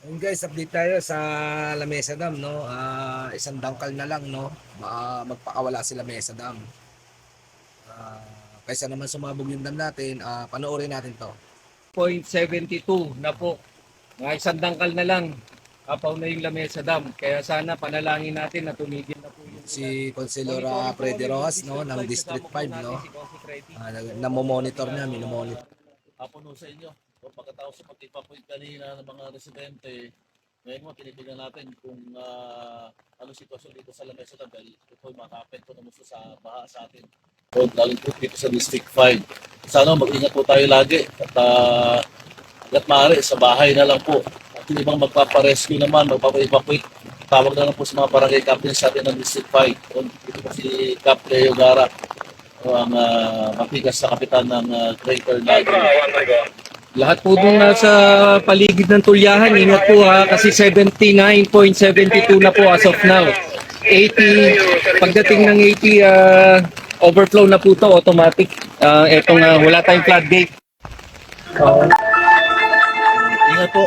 Ayun guys, update tayo sa Lamesa Dam, no? Ah, isang dangkal na lang, no? Ma magpakawala sila Mesa Dam. Ah, kaysa naman sumabog yung dam natin, ah, panoorin natin to. 0.72 na po. Mga isang dangkal na lang. Apaw na yung lamesa dam. Kaya sana panalangin natin na tumigil na po yung Si Consilora Freddy Rojas, no? Ng District 5, no? Ah, namomonitor niya, minomonitor. hapon ho sa inyo. So, pagkatapos sa pagkipapoint kanina ng mga residente, ngayon mo tinitingnan natin kung uh, ano sitwasyon dito sa Lamesa dahil ito ay makapekto na musto sa baha sa atin. So, lalo po dito sa District 5. Sana mag-ingat po tayo lagi at uh, hanggat maaari sa bahay na lang po. At yung ibang magpaparescue naman, magpapa-evacuate, tawag na lang po sa mga barangay captains sa atin ng District 5. So, Dito po si Cap Leo Gara, ang uh, matigas na kapitan ng uh, Greater Naga. Lahat po dun nasa paligid ng tulyahan, ingat po ha, kasi 79.72 na po as of now. 80, pagdating ng 80, ah, overflow na po to automatic. Ah, etong ah, wala tayong floodgate. Oo. Ingat po.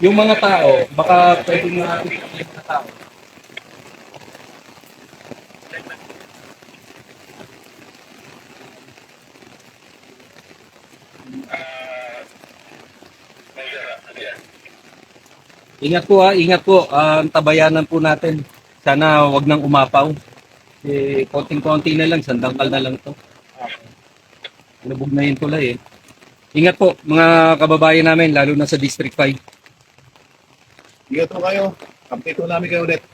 Yung mga tao, baka pwede nyo natin yung mga tao. Ingat po ha, ingat po. Ah, Ang tabayanan po natin. Sana wag nang umapaw. Eh, konting-konti na lang, sandangkal na lang to. Lubog na yun tulay eh. Ingat po mga kababayan namin, lalo na sa District 5. Ingat po kayo. Update po namin kayo ulit.